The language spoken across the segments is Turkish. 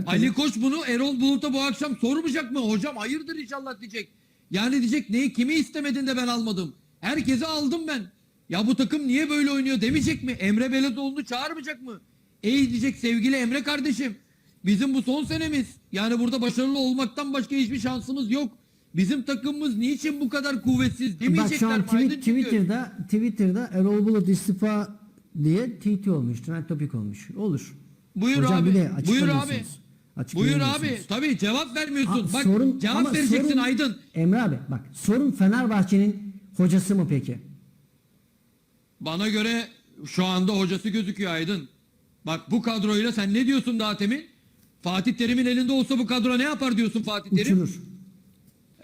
Sert Ali. Koç bunu Erol Bulut'a bu akşam sormayacak mı? Hocam hayırdır inşallah diyecek. Yani diyecek neyi kimi istemedin de ben almadım. Herkesi aldım ben. Ya bu takım niye böyle oynuyor demeyecek mi? Emre Belezoğlu'nu çağırmayacak mı? Ey diyecek sevgili Emre kardeşim. Bizim bu son senemiz. Yani burada başarılı olmaktan başka hiçbir şansımız yok. Bizim takımımız niçin bu kadar kuvvetsiz Bak demeyecekler şu an tweet? Twitter'da Twitter'da Erol Bulut istifa diye TT olmuş. Trend topik olmuş. Olur. Buyur Hocam abi. bir de Buyur abi. Buyur abi. Tabii cevap vermiyorsun. Ha, Bak sorun- cevap vereceksin sorun- Aydın. Emre abi bak sorun Fenerbahçe'nin hocası mı peki? Bana göre şu anda hocası gözüküyor Aydın. Bak bu kadroyla sen ne diyorsun daha temin? Fatih Terim'in elinde olsa bu kadro ne yapar diyorsun Fatih Terim? Uçurur.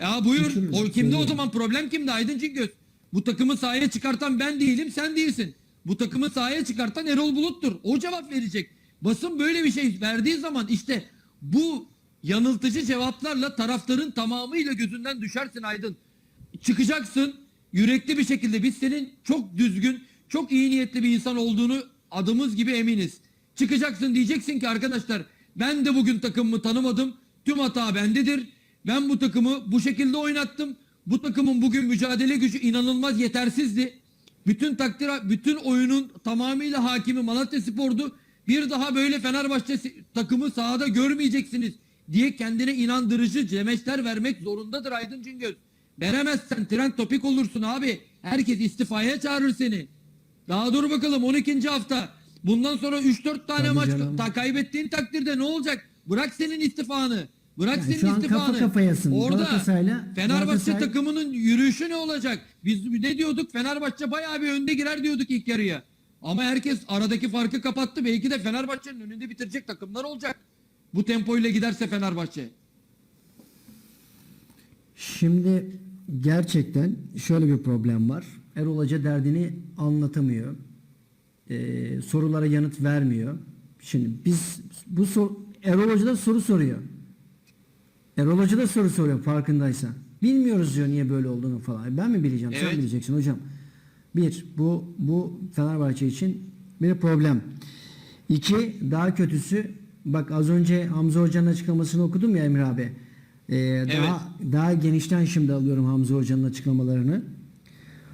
Ya buyur. Uçurur, O kimde o söylüyorum. zaman problem kimde Aydın Cingöz? Bu takımı sahaya çıkartan ben değilim sen değilsin. Bu takımı sahaya çıkartan Erol Bulut'tur. O cevap verecek. Basın böyle bir şey verdiği zaman işte bu yanıltıcı cevaplarla taraftarın tamamıyla gözünden düşersin Aydın. Çıkacaksın yürekli bir şekilde biz senin çok düzgün, çok iyi niyetli bir insan olduğunu adımız gibi eminiz. Çıkacaksın diyeceksin ki arkadaşlar ben de bugün takımımı tanımadım. Tüm hata bendedir. Ben bu takımı bu şekilde oynattım. Bu takımın bugün mücadele gücü inanılmaz yetersizdi. Bütün takdir, bütün oyunun tamamıyla hakimi Malatya Spor'du. Bir daha böyle Fenerbahçe takımı sahada görmeyeceksiniz diye kendine inandırıcı demeçler vermek zorundadır Aydın Cingöz. Veremezsen trend topik olursun abi. Herkes istifaya çağırır seni. Daha dur bakalım 12. hafta. Bundan sonra 3-4 tane Tabii maç canım. ta kaybettiğin takdirde ne olacak? Bırak senin istifanı. Bırak Yani senin istifanı. kafa kafayasın. Orada Fenerbahçe Galatasaray- takımının yürüyüşü ne olacak? Biz ne diyorduk? Fenerbahçe bayağı bir önde girer diyorduk ilk yarıya. Ama herkes aradaki farkı kapattı. Belki de Fenerbahçe'nin önünde bitirecek takımlar olacak. Bu tempoyla giderse Fenerbahçe. Şimdi gerçekten şöyle bir problem var. Erol Hoca derdini anlatamıyor. Ee, sorulara yanıt vermiyor. Şimdi biz bu sor, Erol Hoca da soru soruyor. Erol Hoca da soru soruyor farkındaysan. Bilmiyoruz diyor niye böyle olduğunu falan. Ben mi bileceğim? Evet. Sen bileceksin hocam. Bir, bu bu Fenerbahçe için bir problem. İki, daha kötüsü bak az önce Hamza Hoca'nın açıklamasını okudum ya Emre abi. Ee, daha, daha genişten şimdi alıyorum Hamza Hoca'nın açıklamalarını.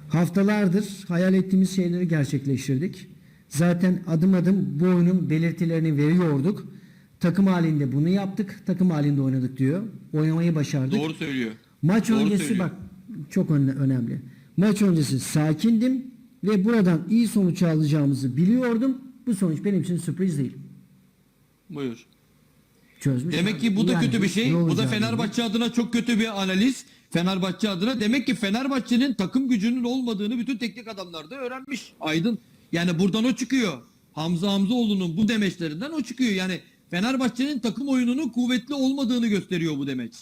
Haftalardır hayal ettiğimiz şeyleri gerçekleştirdik. Zaten adım adım bu oyunun belirtilerini veriyorduk. Takım halinde bunu yaptık. Takım halinde oynadık diyor. Oynamayı başardık. Doğru söylüyor. Maç Doğru öncesi söylüyor. bak çok öne- önemli. Maç öncesi sakindim ve buradan iyi sonuç alacağımızı biliyordum. Bu sonuç benim için sürpriz değil. Buyur. Çözmüş. Demek ki bu da Yani kötü bir şey. Bu da Fenerbahçe adına çok kötü bir analiz. Fenerbahçe adına demek ki Fenerbahçe'nin takım gücünün olmadığını bütün teknik adamlar da öğrenmiş. Aydın. Yani buradan o çıkıyor. Hamza Hamzaoğlu'nun bu demeçlerinden o çıkıyor. Yani Fenerbahçe'nin takım oyununun kuvvetli olmadığını gösteriyor bu demeç.